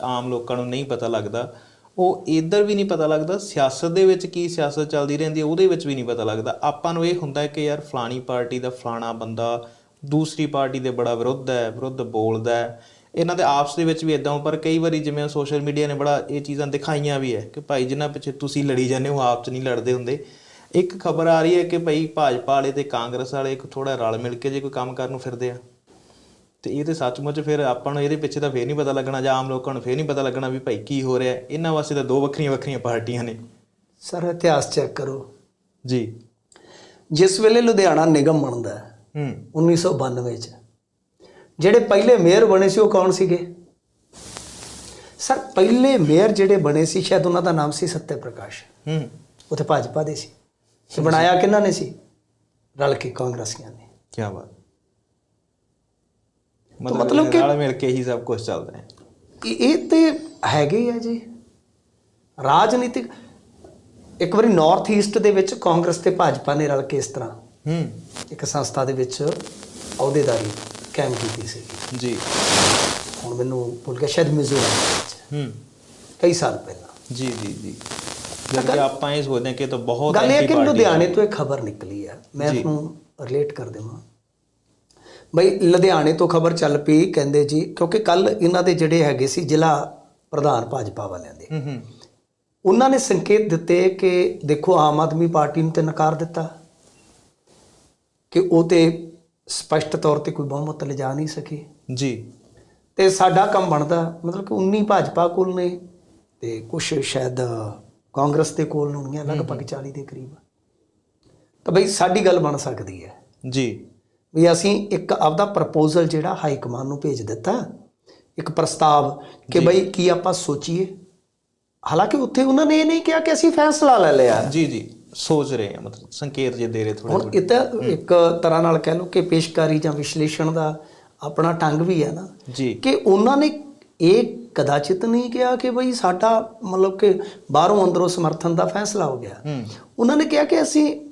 ਆਮ ਲੋਕਾਂ ਨੂੰ ਨਹੀਂ ਪਤਾ ਲੱਗਦਾ, ਉਹ ਇੱਧਰ ਵੀ ਨਹੀਂ ਪਤਾ ਲੱਗਦਾ, ਸਿਆਸਤ ਦੇ ਵਿੱਚ ਕੀ ਸਿਆਸਤ ਚੱਲਦੀ ਰਹਿੰਦੀ ਹੈ, ਉਹਦੇ ਵਿੱਚ ਵੀ ਨਹੀਂ ਪਤਾ ਲੱਗਦਾ। ਆਪਾਂ ਨੂੰ ਇਹ ਹੁੰਦਾ ਕਿ ਯਾਰ ਫਲਾਣੀ ਪਾਰਟੀ ਦਾ ਫਲਾਣਾ ਬੰਦਾ ਦੂਸਰੀ ਪਾਰਟੀ ਦੇ ਬੜਾ ਵਿਰੁੱਧ ਹੈ, ਵਿਰੁੱਧ ਬੋਲਦਾ ਹੈ। ਇਹਨਾਂ ਦੇ ਆਪਸ ਦੇ ਵਿੱਚ ਵੀ ਇਦਾਂ ਪਰ ਕਈ ਵਾਰੀ ਜਿਵੇਂ ਸੋਸ਼ਲ ਮੀਡੀਆ ਨੇ ਬੜਾ ਇਹ ਚੀਜ਼ਾਂ ਦਿਖਾਈਆਂ ਵੀ ਹੈ ਕਿ ਭਾਈ ਜਿਨ੍ਹਾਂ ਪਿੱਛੇ ਤੁਸੀਂ ਲੜੀ ਜਾਂਦੇ ਹੋ ਆਪ 'ਚ ਨਹੀਂ ਲੜਦੇ ਹੁੰਦੇ। ਇੱਕ ਖਬਰ ਆ ਰਹੀ ਹੈ ਕਿ ਭਾਈ ਭਾਜਪਾ ਵਾਲੇ ਤੇ ਕਾਂਗਰਸ ਵਾਲੇ ਇੱਕ ਥੋੜਾ ਰਲ ਮਿਲ ਕੇ ਜੇ ਕੋਈ ਕੰਮ ਕਰਨ ਨੂੰ ਫਿਰਦੇ ਆ। ਤੇ ਇਹ ਤੇ ਸੱਚਮੁੱਚ ਫਿਰ ਆਪਾਂ ਨੂੰ ਇਹਦੇ ਪਿੱਛੇ ਤਾਂ ਫੇਰ ਨਹੀਂ ਪਤਾ ਲੱਗਣਾ ਜਾਂ ਆਮ ਲੋਕਾਂ ਨੂੰ ਫੇਰ ਨਹੀਂ ਪਤਾ ਲੱਗਣਾ ਵੀ ਭਾਈ ਕੀ ਹੋ ਰਿਹਾ। ਇਹਨਾਂ ਵਾਸਤੇ ਤਾਂ ਦੋ ਵੱਖਰੀਆਂ ਵੱਖਰੀਆਂ ਪਾਰਟੀਆਂ ਨੇ। ਸਰ ਇਤਿਹਾਸ ਚੈੱਕ ਕਰੋ। ਜੀ। ਜਿਸ ਵੇਲੇ ਲੁਧਿਆਣਾ ਨਿਗਮ ਬਣਦਾ ਹੈ, ਹੂੰ। 1992 ਚ ਜਿਹੜੇ ਪਹਿਲੇ ਮੇਅਰ ਬਣੇ ਸੀ ਉਹ ਕੌਣ ਸੀਗੇ? ਸਰ ਪਹਿਲੇ ਮੇਅਰ ਜਿਹੜੇ ਬਣੇ ਸੀ ਸ਼ਾਇਦ ਉਹਨਾਂ ਦਾ ਨਾਮ ਸੀ ਸੱਤੇ ਪ੍ਰਕਾਸ਼ ਹੂੰ। ਤੇ ਭਾਜਪਾ ਦੇ ਸੀ। ਤੇ ਬਣਾਇਆ ਕਿਹਨਾਂ ਨੇ ਸੀ? ਰਲ ਕੇ ਕਾਂਗਰਸੀਆਂ ਨੇ। ਕੀ ਬਾਤ। ਮਤਲਬ ਕਿ- ਨਾਲ ਮਿਲ ਕੇ ਹੀ ਸਭ ਕੁਝ ਚੱਲਦਾ ਹੈ। ਇਹ ਤੇ ਹੈਗੇ ਆ ਜੀ। ਰਾਜਨੀਤਿਕ ਇੱਕ ਵਾਰੀ ਨਾਰਥ ਈਸਟ ਦੇ ਵਿੱਚ ਕਾਂਗਰਸ ਤੇ ਭਾਜਪਾ ਨੇ ਰਲ ਕੇ ਇਸ ਤਰ੍ਹਾਂ ਹੂੰ। ਇੱਕ ਸੰਸਥਾ ਦੇ ਵਿੱਚ ਅਹੁਦੇਦਾਰੀ ਕਾਇਮ ਕੀਤੀ ਸੀ। ਜੀ। ਹੁਣ ਮੈਨੂੰ ਭੁੱਲ ਗਿਆ ਸ਼ਾਇਦ ਮਿਜ਼ੋਰਮ ਹੂੰ। ਕਈ ਸਾਲ ਪਹਿਲਾਂ। ਜੀ ਜੀ ਜੀ। ਜਦ ਆਪਾਂ ਇਹ ਸੋਚਦੇ ਹਾਂ ਕਿ ਤਾਂ ਬਹੁਤ ਗੱਲ ਇਹ ਕਿ ਲੁਧਿਆਣੇ ਤੋਂ ਇਹ ਖਬਰ ਨਿਕਲੀ ਹੈ ਮੈਂ। ਤੁਹਾਨੂੰ ਰਿਲੇਟ ਕਰ ਦੇਵਾਂ। ਬਈ ਲੁਧਿਆਣੇ ਤੋਂ ਖਬਰ ਚੱਲ ਪਈ ਕਹਿੰਦੇ ਜੀ ਕਿਉਂਕਿ ਕੱਲ ਇਹਨਾਂ ਦੇ ਜਿਹੜੇ ਹੈਗੇ ਸੀ ਜ਼ਿਲ੍ਹਾ ਪ੍ਰਧਾਨ ਭਾਜਪਾ ਵਾਲਿਆਂ ਦੇ। ਹੂੰ ਹੂੰ। ਉਹਨਾਂ ਨੇ ਸੰਕੇਤ ਦਿੱਤੇ ਕਿ ਦੇਖੋ ਆਮ ਆਦਮੀ ਪਾਰਟੀ ਨੂੰ ਤੇ ਨਕਾਰ ਦਿੱਤਾ ਕਿ ਉਹ ਤੇ ਸਪਸ਼ਟ ਤੌਰ ਤੇ ਕੋਈ ਬਹੁਮਤ ਲਿਜਾ ਨਹੀਂ ਸਕੇ। ਜੀ। ਤੇ ਸਾਡਾ ਕੰਮ ਬਣਦਾ ਮਤਲਬ ਕਿ 19 ਭਾਜਪਾ ਕੋਲ ਨੇ ਤੇ ਕੁਝ ਸ਼ਾਇਦ ਕਾਂਗਰਸ ਦੇ ਕੋਲ ਹੋਣਗੀਆਂ ਲਗਭਗ 40 ਦੇ ਕਰੀਬ। ਤਾਂ ਬਈ ਸਾਡੀ ਗੱਲ ਬਣ ਸਕਦੀ ਹੈ। ਜੀ। ਵੀ ਅਸੀਂ ਇੱਕ ਆਪਦਾ ਪ੍ਰਪੋਜ਼ਲ ਜਿਹੜਾ ਹਾਈ ਕਮਾਂਡ ਨੂੰ ਭੇਜ ਦਿੱਤਾ ਇੱਕ ਪ੍ਰਸਤਾਵ ਕਿ ਬਈ ਕੀ ਆਪਾਂ ਸੋਚੀਏ। ਹਾਲਾਂਕਿ ਉੱਥੇ ਉਹਨਾਂ ਨੇ ਇਹ ਨਹੀਂ ਕਿਹਾ ਕਿ ਅਸੀਂ ਫੈਸਲਾ ਲੈ ਲਿਆ ਜੀ ਜੀ ਸੋਚ ਰਹੇ ਹਾਂ ਮਤਲਬ ਸੰਕੇਤ ਜੇ ਦੇ ਰਹੇ ਥੋੜੇ ਹੁਣ ਇਹ ਤਾਂ ਇੱਕ ਤਰ੍ਹਾਂ ਨਾਲ ਕਹਿ ਲਓ ਕਿ ਪੇਸ਼ਕਾਰੀ ਜਾਂ ਵਿਸ਼ਲੇਸ਼ਣ ਦਾ ਆਪਣਾ ਢੰਗ ਵੀ ਹੈ ਨਾ। ਜੀ। ਕਿ ਉਹਨਾਂ ਨੇ ਇਹ ਕਦਾਚਿਤ ਨਹੀਂ ਕਿਹਾ ਕਿ ਬਈ ਸਾਡਾ ਮਤਲਬ ਕਿ ਬਾਹਰੋਂ ਅੰਦਰੋਂ ਸਮਰਥਨ ਦਾ ਫੈਸਲਾ ਹੋ ਗਿਆ। ਉਹਨਾਂ ਨੇ ਕਿਹਾ ਕਿ ਅਸੀਂ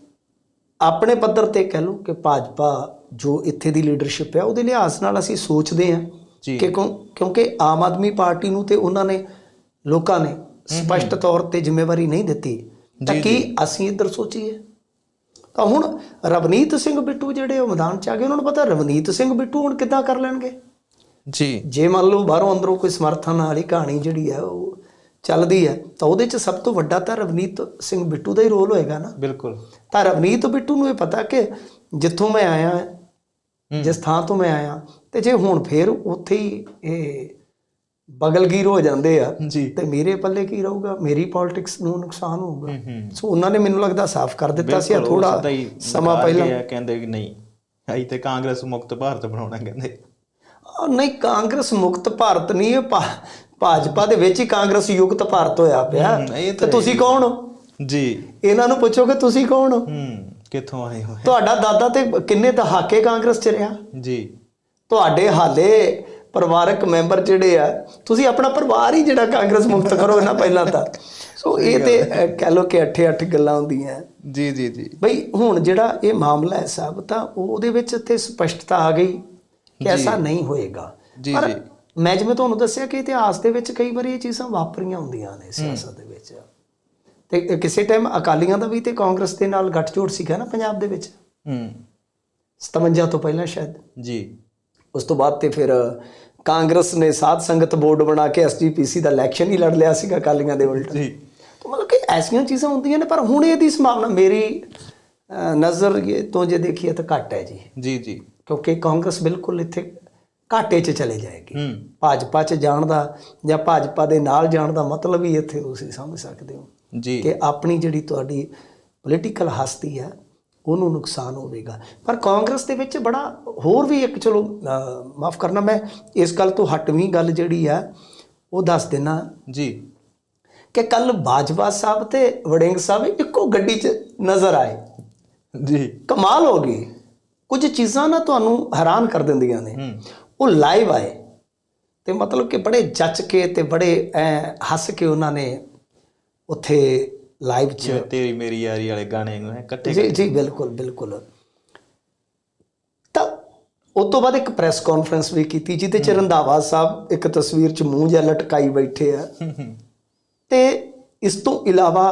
ਆਪਣੇ ਪੱਧਰ ਤੇ ਕਹਿ ਲਓ ਕਿ ਭਾਜਪਾ ਜੋ ਇੱਥੇ ਦੀ ਲੀਡਰਸ਼ਿਪ ਹੈ ਉਹਦੇ ਲਿਹਾਜ਼ ਨਾਲ ਅਸੀਂ ਸੋਚਦੇ ਹਾਂ ਕਿ ਕਿਉਂ- ਕਿਉਂਕਿ ਆਮ ਆਦਮੀ ਪਾਰਟੀ ਨੂੰ ਤੇ ਉਹਨਾਂ ਨੇ ਲੋਕਾਂ ਨੇ ਸਪਸ਼ਟ ਤੌਰ ਤੇ ਜ਼ਿੰਮੇਵਾਰੀ ਨਹੀਂ ਦਿੱਤੀ। ਤਾਂ ਕੀ ਅਸੀਂ ਇੱਧਰ ਸੋਚੀਏ? ਤਾਂ ਹੁਣ ਰਵਨੀਤ ਸਿੰਘ ਬਿੱਟੂ ਜਿਹੜੇ ਉਹ ਮੈਦਾਨ ਚ ਆ ਗਏ ਉਹਨਾਂ ਨੂੰ ਪਤਾ ਰਵਨੀਤ ਸਿੰਘ ਬਿੱਟੂ ਹੁਣ ਕਿੱਦਾਂ ਕਰ ਲੈਣਗੇ? ਜੀ। ਜੇ ਮੰਨ ਲਓ ਬਾਹਰੋਂ ਅੰਦਰੋਂ ਕੋਈ ਸਮਰਥਨ ਵਾਲੀ ਕਹਾਣੀ ਜਿਹੜੀ ਹੈ ਉਹ ਚੱਲਦੀ ਹੈ ਤਾਂ ਉਹਦੇ 'ਚ ਸਭ ਤੋਂ ਵੱਡਾ ਤਾਂ ਰਵਨੀਤ ਸਿੰਘ ਬਿੱਟੂ ਦਾ ਹੀ ਰੋਲ ਹੋਏਗਾ ਨਾ। ਬਿਲਕੁਲ। ਤਾਂ ਰਵਨੀਤ ਬਿੱਟੂ ਨੂੰ ਇਹ ਪਤਾ ਕਿ ਜਿੱਥੋਂ ਮੈਂ ਆਇਆ ਜਿਸ ਥਾਂ ਤੋਂ ਮੈਂ ਆਇਆ ਤੇ ਜੇ ਹੁਣ ਫੇਰ ਉੱਥੇ ਹੀ ਇਹ ਬਗਲਗੀਰ ਹੋ ਜਾਂਦੇ ਆ ਤੇ ਮੇਰੇ ਪੱਲੇ ਕੀ ਰਹੂਗਾ? ਮੇਰੀ ਪੋਲਿਟਿਕਸ ਨੂੰ ਨੁਕਸਾਨ ਹੋਊਗਾ। ਸੋ ਉਹਨਾਂ ਨੇ ਮੈਨੂੰ ਲੱਗਦਾ ਸਾਫ਼ ਕਰ ਦਿੱਤਾ ਸੀ ਥੋੜਾ ਸਮਾਂ ਪਹਿਲਾਂ। ਕਹਿੰਦੇ ਕਿ ਨਹੀਂ ਅਸੀਂ ਤੇ ਕਾਂਗਰਸ ਮੁਕਤ ਭਾਰਤ ਬਣਾਉਣਾ ਕਹਿੰਦੇ। ਨਹੀਂ ਕਾਂਗਰਸ ਮੁਕਤ ਭਾਰਤ ਨਹੀਂ ਇਹ ਭਾਜਪਾ ਦੇ ਵਿੱਚ ਹੀ ਕਾਂਗਰਸ ਯੁਕਤ ਭਾਰਤ ਹੋਇਆ ਪਿਆ। ਤੇ ਤਾਂ ਤੁਸੀਂ ਕੌਣ ਹੋ? ਜੀ। ਇਹਨਾਂ ਨੂੰ ਪੁੱਛੋ ਕਿ ਤੁਸੀਂ ਕੌਣ ਹੋ? ਹੂੰ। ਕਿੱਥੋਂ ਆਏ ਹੋਏ ਤੁਹਾਡਾ ਦਾਦਾ ਤੇ ਕਿੰਨੇ ਦਹਾਕੇ ਕਾਂਗਰਸ ਚ ਰਿਹਾ? ਜੀ। ਤੁਹਾਡੇ ਹਾਲੇ ਪਰਿਵਾਰਕ ਮੈਂਬਰ ਜਿਹੜੇ ਆ ਤੁਸੀਂ ਆਪਣਾ ਪਰਿਵਾਰ ਹੀ ਜਿਹੜਾ ਕਾਂਗਰਸ ਮੁਕਤ ਕਰੋ ਨਾ ਪਹਿਲਾਂ ਤਾਂ। ਸੋ ਇਹ ਤੇ ਕਹਿ ਲੋ ਕਿ ਅੱਠੇ ਅੱਠ ਗੱਲਾਂ ਹੁੰਦੀਆਂ। ਜੀ ਜੀ ਜੀ। ਬਈ ਹੁਣ ਜਿਹੜਾ ਇਹ ਮਾਮਲਾ ਹੈ ਸਭ ਤਾਂ ਉਹ- ਉਹਦੇ ਵਿੱਚ ਤੇ ਸਪਸ਼ਟਤਾ ਆ ਗਈ ਕਿ ਐਸਾ ਨਹੀਂ ਹੋਏਗਾ। ਜੀ, ਜੀ। ਮੈਂ ਜਿਵੇਂ ਤੁਹਾਨੂੰ ਦੱਸਿਆ ਕਿ ਇਤਿਹਾਸ ਦੇ ਵਿੱਚ ਕਈ ਵਾਰੀ ਇਹ ਚੀਜ਼ਾਂ ਵਾਪਰੀਆਂ ਹੁੰਦੀਆਂ ਨੇ ਸਿਆਸਤ ਦੇ ਵਿੱਚ। ਤੇ ਕਿਸੇ ਟਾਈਮ ਅਕਾਲੀਆਂ ਦਾ ਵੀ ਤੇ ਕਾਂਗਰਸ ਦੇ ਨਾਲ ਗੱਠਜੋੜ ਸੀਗਾ ਨਾ ਪੰਜਾਬ ਦੇ ਵਿੱਚ। ਹੂੰ। 57 ਤੋਂ ਪਹਿਲਾਂ ਸ਼ਾਇਦ। ਜੀ। ਉਸ ਤੋਂ ਬਾਅਦ ਤੇ ਫਿਰ ਕਾਂਗਰਸ ਨੇ ਸਾਧ ਸੰਗਤ ਬੋਰਡ ਬਣਾ ਕੇ ਐਸਜੀਪੀਸੀ ਦਾ ਇਲੈਕਸ਼ਨ ਹੀ ਲੜ ਲਿਆ ਸੀਗਾ ਅਕਾਲੀਆਂ ਦੇ ਉਲਟ। ਜੀ। ਤਾਂ ਮਤਲਬ ਕਿ ਐਸੀਆਂ ਚੀਜ਼ਾਂ ਹੁੰਦੀਆਂ ਨੇ ਪਰ ਹੁਣ ਇਹਦੀ ਸੰਭਾਵਨਾ ਮੇਰੀ ਨਜ਼ਰ ਇਹ ਤੋਂ ਜੇ ਦੇਖੀਏ ਤਾਂ ਘੱਟ ਹੈ ਜੀ। ਜੀ ਜੀ। ਕਿਉਂਕਿ ਕਾਂਗਰਸ ਬਿਲਕੁਲ ਇੱਥੇ ਘਾਟੇ 'ਚ ਚਲੇ ਜਾਏਗੀ। ਭਾਜਪਾ 'ਚ ਜਾਣ ਦਾ ਜਾਂ ਭਾਜਪਾ ਦੇ ਨਾਲ ਜਾਣ ਦਾ ਮਤਲਬ ਹੀ ਇੱਥੇ ਤੁਸੀਂ ਸਮਝ ਸਕਦੇ ਹੋ। ਜੀ। ਕਿ ਆਪਣੀ ਜਿਹੜੀ ਤੁਹਾਡੀ ਪੋਲੀਟੀਕਲ ਹਸਤੀ ਹੈ ਉਹਨੂੰ ਨੁਕਸਾਨ ਹੋਵੇਗਾ। ਪਰ ਕਾਂਗਰਸ ਦੇ ਵਿੱਚ ਬੜਾ ਹੋਰ ਵੀ ਇੱਕ ਚਲੋ ਮਾਫ ਕਰਨਾ ਮੈਂ ਇਸ ਗੱਲ ਤੋਂ ਹਟਵੀਂ ਗੱਲ ਜਿਹੜੀ ਆ ਉਹ ਦੱਸ ਦੇਣਾ ਜੀ। ਕਿ ਕੱਲ ਬਾਜਵਾ ਸਾਹਿਬ ਤੇ ਵੜਿੰਗ ਸਾਹਿਬ ਇੱਕੋ ਗੱਡੀ 'ਚ ਨਜ਼ਰ ਆਏ। ਜੀ। ਕਮਾਲ ਹੋ ਗਈ। ਕੁਝ ਚੀਜ਼ਾਂ ਨਾ ਤੁਹਾਨੂੰ ਹੈਰਾਨ ਕਰ ਦਿੰਦੀਆਂ ਨੇ। ਉਹ ਲਾਈਵ ਆਏ। ਤੇ ਮਤਲਬ ਕਿ ਬੜੇ ਜੱਜ ਕੇ ਤੇ ਬੜੇ ਹੱਸ ਕੇ ਉਹਨਾਂ ਨੇ ਉੱਥੇ ਲਾਈਵ 'ਚ ਤੇਰੀ ਮੇਰੀ ਯਾਰੀ ਵਾਲੇ ਗਾਣੇ ਨੂੰ ਹੈ ਇਕੱਠੇ ਜੀ ਜੀ ਬਿਲਕੁਲ ਬਿਲਕੁਲ। ਤਾਂ ਉਸ ਤੋਂ ਬਾਅਦ ਇੱਕ ਪ੍ਰੈਸ ਕਾਨਫਰੰਸ ਵੀ ਕੀਤੀ ਜਿਹਦੇ ਚ ਰੰਧਾਵਾ ਸਾਹਿਬ ਇੱਕ ਤਸਵੀਰ ਚ ਮੂੰਹ ਜਿਹਾ ਲਟਕਾਈ ਬੈਠੇ ਆ। ਤੇ ਇਸ ਤੋਂ ਇਲਾਵਾ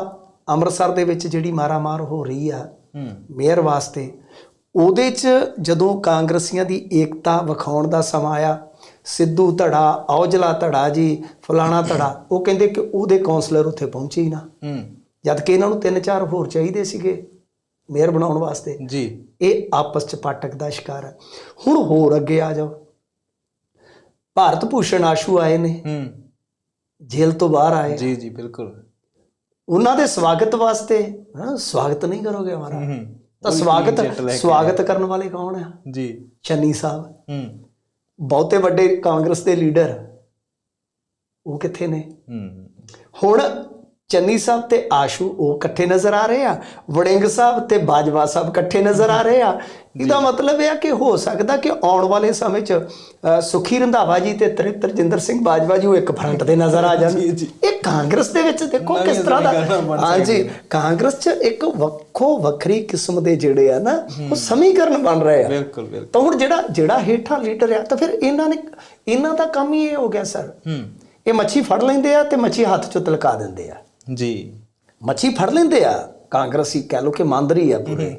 ਅੰਮ੍ਰਿਤਸਰ ਦੇ ਵਿੱਚ ਜਿਹੜੀ ਮਾਰਾਮਾਰ ਹੋ ਰਹੀ ਆ ਮੇਅਰ ਵਾਸਤੇ ਉਹਦੇ 'ਚ ਜਦੋਂ ਕਾਂਗਰਸੀਆਂ ਦੀ ਏਕਤਾ ਵਿਖਾਉਣ ਦਾ ਸਮਾਂ ਆਇਆ ਸਿੱਧੂ ਧੜਾ ਔਜਲਾ ਧੜਾ ਜੀ ਫਲਾਣਾ ਧੜਾ ਉਹ ਕਹਿੰਦੇ ਕਿ ਉਹਦੇ ਕਾਉਂਸਲਰ ਉੱਥੇ ਪਹੁੰਚੇ ਹੀ ਨਾ। ਹੂੰ। ਜਦ ਕਿ ਇਹਨਾਂ ਨੂੰ ਤਿੰਨ ਚਾਰ ਹੋਰ ਚਾਹੀਦੇ ਸੀਗੇ ਮੇਅਰ ਬਣਾਉਣ ਵਾਸਤੇ। ਜੀ। ਇਹ ਆਪਸ 'ਚ ਪਾਟਕ ਦਾ ਸ਼ਿਕਾਰ ਹੈ ਹੁਣ ਹੋਰ ਅੱਗੇ ਆ ਜਾਓ। ਭਾਰਤ ਭੂਸ਼ਣ ਆਸ਼ੂ ਆਏ ਨੇ। ਹੂੰ। ਜੇਲ੍ਹ ਤੋਂ ਬਾਹਰ ਆਏ। ਜੀ ਜੀ ਬਿਲਕੁਲ। ਉਹਨਾਂ ਦੇ ਸਵਾਗਤ ਵਾਸਤੇ ਹਾਂ ਸਵਾਗਤ ਨਹੀਂ ਕਰੋਗੇ ਹਮਾਰਾ ਹੂੰ ਤਾਂ ਸਵਾਗਤ ਸਵਾਗਤ ਕਰਨ ਵਾਲੇ ਕੌਣ ਆ? ਜੀ। ਚੰਨੀ ਸਾਹਿਬ। ਹੂੰ। ਬਹੁਤੇ ਵੱਡੇ ਕਾਂਗਰਸ ਦੇ ਲੀਡਰ ਉਹ ਕਿੱਥੇ ਨੇ? ਹੂੰ ਹੁਣ ਚੰਨੀ ਸਾਹਿਬ ਤੇ ਆਸ਼ੂ ਉਹ ਇਕੱਠੇ ਨਜ਼ਰ ਆ ਰਹੇ ਆ ਵੜਿੰਗ ਸਾਹਿਬ ਤੇ ਬਾਜਵਾ ਸਾਹਿਬ ਇਕੱਠੇ ਨਜ਼ਰ ਆ ਰਹੇ ਆ। ਇਹਦਾ ਮਤਲਬ ਇਹ ਆ ਕਿ ਹੋ ਸਕਦਾ ਕਿ ਆਉਣ ਵਾਲੇ ਸਮੇਂ 'ਚ ਸੁਖੀ ਰੰਧਾਵਾ ਜੀ ਤੇ ਤ੍ਰਿ- ਤਰਜਿੰਦਰ ਸਿੰਘ ਬਾਜਵਾ ਜੀ ਉਹ ਇੱਕ ਫਰੰਟ ਦੇ ਨਜ਼ਰ ਆ ਜਾਣ। ਜੀ, ਜੀ। ਇਹ ਕਾਂਗਰਸ ਦੇ ਵਿੱਚ ਦੇਖੋ ਕਿਸ ਤਰ੍ਹਾਂ ਦਾ ਹਾਂਜੀ ਕਾਂਗਰਸ 'ਚ ਇੱਕ ਵੱਖੋ ਵੱਖਰੀ ਕਿਸਮ ਦੇ ਜਿਹੜੇ ਆ ਨਾ ਉਹ ਸਮੀਕਰਨ ਬਣ ਰਹੇ ਆ। ਬਿਲਕੁਲ ਬਿਲਕੁਲ। ਤਾਂ ਹੁਣ ਜਿਹੜਾ ਜਿਹੜਾ ਹੇਠਾਂ ਲੀਡਰ ਆ ਤਾਂ ਫਿਰ ਇਹਨਾਂ ਨੇ ਇਹਨਾਂ ਦਾ ਕੰਮ ਹੀ ਇਹ ਹੋ ਗਿਆ ਸਰ। ਹੂੰ। ਇਹ ਮੱਛੀ ਫੜ ਲੈਂਦੇ ਆ ਤੇ ਮੱਛੀ ਹੱਥ 'ਚੋਂ ਤਲਕਾ ਦਿੰਦੇ ਆ। ਜੀ। ਮੱਛੀ ਫੜ ਲੈਂਦੇ ਆ। ਕਾਂਗਰਸੀ ਕਹਿ ਲੋ ਕਿ ਮੰਦਰੀ ਆ ਪੂਰੇ।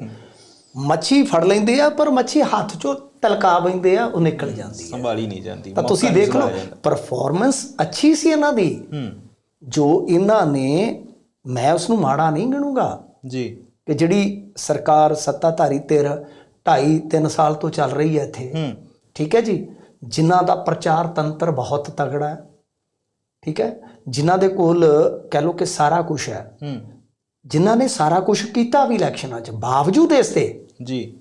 ਮੱਛੀ ਫੜ ਲੈਂਦੇ ਆ ਪਰ ਮੱਛੀ ਹੱਥ 'ਚੋਂ ਤਲਕਾ ਬੈਂਦੇ ਆ ਉਹ ਨਿਕਲ ਜਾਂਦੀ ਆ। ਸੰਭਾਲੀ ਨਹੀਂ ਜਾਂਦੀ। ਤਾਂ ਤੁਸੀਂ ਦੇਖ ਲਓ। ਪਰਫਾਰਮੈਂਸ ਅੱਛੀ ਸੀ ਇਹਨਾਂ ਦੀ। ਹੂੰ। ਜੋ ਇਹਨਾਂ ਨੇ ਮੈਂ ਉਸ ਨੂੰ ਮਾੜਾ ਨਹੀਂ ਗਿਣੂੰਗਾ। ਜੀ। ਕਿ ਜਿਹੜੀ ਸਰਕਾਰ ਸੱਤਾਧਾਰੀ ਧਿਰ 2.5 3 ਸਾਲ ਤੋਂ ਚੱਲ ਰਹੀ ਹੈ ਇੱਥੇ। ਹੂੰ। ਠੀਕ ਹੈ ਜੀ? ਜਿਨ੍ਹਾਂ ਦਾ ਪ੍ਰਚਾਰ ਤੰਤਰ ਬਹੁਤ ਤਗੜਾ ਹੈ। ਠੀਕ ਹੈ? ਜਿਨ੍ਹਾਂ ਦੇ ਕੋਲ ਕਹਿ ਲੋ ਕਿ ਸਾਰਾ ਕੁਝ ਹੈ ਹੂੰ। ਜਿਨ੍ਹਾਂ ਨੇ ਸਾਰਾ ਕੁਝ ਕੀਤਾ ਵੀ ਇਲੈਕਸ਼ਨਾਂ 'ਚ ਬਾਵਜੂਦ ਇਸ ਤੇ ਜੀ।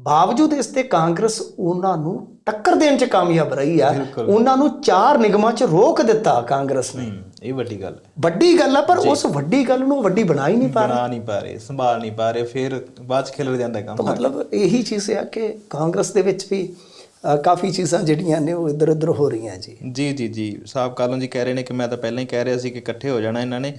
ਬਾਵਜੂਦ ਇਸ ਤੇ ਕਾਂਗਰਸ ਉਹਨਾਂ ਨੂੰ ਟੱਕਰ ਦੇਣ 'ਚ ਕਾਮਯਾਬ ਰਹੀ ਆ। ਉਹਨਾਂ ਨੂੰ ਚਾਰ ਨਿਗਮਾਂ 'ਚ ਰੋਕ ਦਿੱਤਾ ਕਾਂਗਰਸ ਨੇ। ਇਹ ਵੱਡੀ ਗੱਲ ਹੈ। ਵੱਡੀ ਗੱਲ ਆ ਪਰ ਉਸ ਵੱਡੀ ਗੱਲ ਨੂੰ ਵੱਡੀ ਬਣਾ ਹੀ ਨਹੀਂ ਪਾ ਬਣਾ ਨਹੀਂ ਪਾ ਰਹੇ ਸੰਭਾਲ ਨਹੀਂ ਪਾ ਰਹੇ ਫਿਰ ਬਾਅਦ ਚ ਖਿਲਰ ਜਾਂਦਾ ਕੰਮ। ਮਤਲਬ ਇਹੀ ਚੀਜ਼ ਹੈ ਕਿ ਕਾਂਗਰਸ ਦੇ ਵਿੱਚ ਵੀ ਕਾਫੀ ਚੀਜ਼ਾਂ ਜਿਹੜੀਆਂ ਨੇ ਉਹ ਇੱਧਰ ਉੱਧਰ ਹੋ ਰਹੀਆਂ ਜੀ। ਜੀ ਜੀ ਜੀ। ਸਾਹਿਬ ਕਾਲੋਂ ਜੀ ਕਹਿ ਰਹੇ ਨੇ ਕਿ ਮੈਂ ਤਾਂ ਪਹਿਲਾਂ ਹੀ ਕਹਿ ਰਿਹਾ ਸੀ ਕਿ ਇਕੱਠੇ ਹੋ ਜਾਣਾ ਇਹਨਾਂ ਨੇ,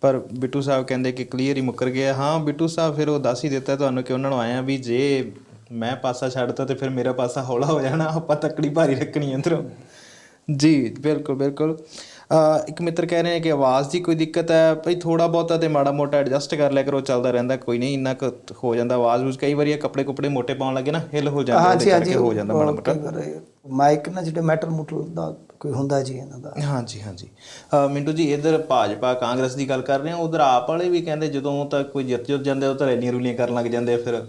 ਪਰ ਬਿੱਟੂ ਸਾਹਿਬ ਕਹਿੰਦੇ ਕਿ ਕਲੀਅਰ ਹੀ ਮੁੱਕਰ ਗਿਆ। ਹਾਂ, ਬਿੱਟੂ ਸਾਹਿਬ ਫਿਰ ਉਹ ਦੱਸ ਹੀ ਦਿੱਤਾ ਤੁਹਾਨੂੰ ਕਿ ਉਹਨਾਂ ਨੂੰ ਆਇਆ ਵੀ ਜੇ ਮੈਂ ਪਾਸਾ ਛੱਡਤਾ ਤੇ ਫਿਰ ਮੇਰਾ ਪਾਸਾ ਹੌਲਾ ਹੋ ਜਾਣਾ, ਆਪਾਂ ਤੱਕੜੀ ਭਾਰੀ ਰੱਖਣੀ ਅੰਦਰੋਂ। ਜੀ, ਬਿਲਕੁਲ ਬਿਲਕੁਲ। ਇੱਕ ਮਿੱਤਰ ਕਹਿ ਰਹੇ ਨੇ ਕਿ ਆਵਾਜ਼ ਦੀ ਕੋਈ ਦਿੱਕਤ ਹੈ ਭਈ ਥੋੜਾ ਬਹੁਤਾ ਤੇ ਮਾੜਾ ਮੋਟਾ ਐਡਜਸਟ ਕਰ ਲਿਆ ਕਰੋ ਚੱਲਦਾ ਰਹਿੰਦਾ ਕੋਈ ਨਹੀਂ ਇੰਨਾ ਕੁ ਹੋ ਜਾਂਦਾ ਆਵਾਜ਼ ਉਸ ਕਈ ਵਾਰੀ ਕੱਪੜੇ ਕੁਪੜੇ ਮੋਟੇ ਪਾਉਣ ਲੱਗੇ ਨਾ ਹਿੱਲ ਹੋ ਜਾਂਦਾ ਉਹਦੇ ਕਰਕੇ ਹੋ ਜਾਂਦਾ ਮਾੜਾ ਮੋਟਾ। ਮਾਈਕ ਨਾ ਜਿਹੜੇ ਮੈਟਲ ਮੂਟਲ ਦਾ ਕੋਈ ਹੁੰਦਾ ਜੀ ਇਹਨਾਂ ਦਾ। ਹਾਂਜੀ ਹਾਂਜੀ। ਮਿੰਟੂ ਜੀ ਇਧਰ ਭਾਜਪਾ ਕਾਂਗਰਸ ਦੀ ਗੱਲ ਕਰ ਰਹੇ ਆ ਉਧਰ ਆਪ ਵਾਲੇ ਵੀ ਕਹਿੰਦੇ ਜਦੋਂ ਤੱਕ ਕੋਈ ਜਿੱਤ ਜੁੱਤ ਜਾਂਦੇ ਉਹ ਤਾਂ ਰੈਲੀਆਂ ਰੂਲੀਆਂ ਕਰਨ ਲੱਗ ਜਾਂਦੇ ਫਿਰ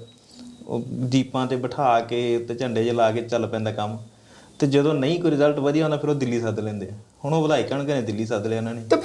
ਉਹ ਦੀਪਾਂ ਤੇ ਬਿਠਾ ਕੇ ਤੇ ਝੰਡੇ ਜਿਹਾ ਲਾ ਕੇ ਚੱਲ ਪੈਂਦਾ ਕੰਮ। ਤੇ ਜਦੋਂ ਨਹੀਂ ਕੋਈ ਰਿਜ਼ਲਟ ਵਧੀਆ ਹੁੰਦਾ ਫਿਰ ਉਹ ਦਿੱਲੀ ਸੱਦ ਲੈਂਦੇ ਆ। ਹੁਣ ਉਹ ਵਧਾਈ ਕਣਕ ਨੇ ਦਿੱਲੀ ਸੱਦ ਲਿਆ ਇਹਨਾਂ ਨੇ।